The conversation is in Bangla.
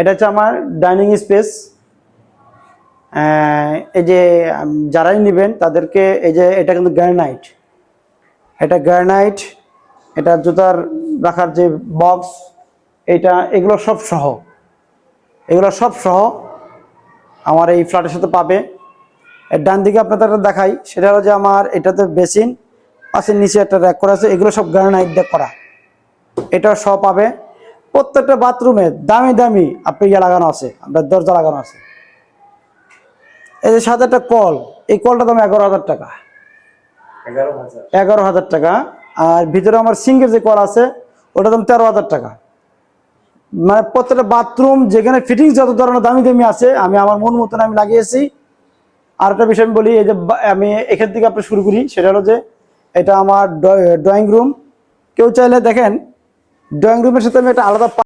এটা হচ্ছে আমার ডাইনিং স্পেস। এই যে যারাই নেবেন তাদেরকে এই যে, এটা কিন্তু গ্রানাইট। এটা গ্রানাইট, এটা জুতার রাখার যে বক্স, এটা এগুলো সব সহ। এগুলো সব সহ আমার এই ফ্ল্যাটের সাথে পাবে। এর ডান দিকে আপনাদের দেখাই, সেটা হলো যে আমার এটাতে বেসিন, পাশের নিচে একটা র্যাক করা আছে, এগুলো সব গ্রানাইট দিয়ে করা। এটা সব পাবে। প্রত্যেকটা বাথরুমে দামি দামি আপনি ইয়ে লাগানো আছে আপনার দরজা লাগানো আছে। এই যে সাত একটা কল এই কলটা দাম এগারো হাজার টাকা। এগারো হাজার। টাকা। আর ভিতরে আমার সিঙ্গের যে কল আছে ওটা দাম তেরো হাজার টাকা। মানে প্রত্যেকটা বাথরুম যেখানে ফিটিংস যত ধরনের দামি দামি আছে আমি আমার মন মতন আমি লাগিয়েছি। আর একটা বিষয় আমি বলি এই যে আমি এখান থেকে আপনি শুরু করি সেটা হলো যে এটা আমার ড্রয়িং রুম কেউ চাইলে দেখেন ড্রয়িং রুমের সাথে আমি একটা আলাদা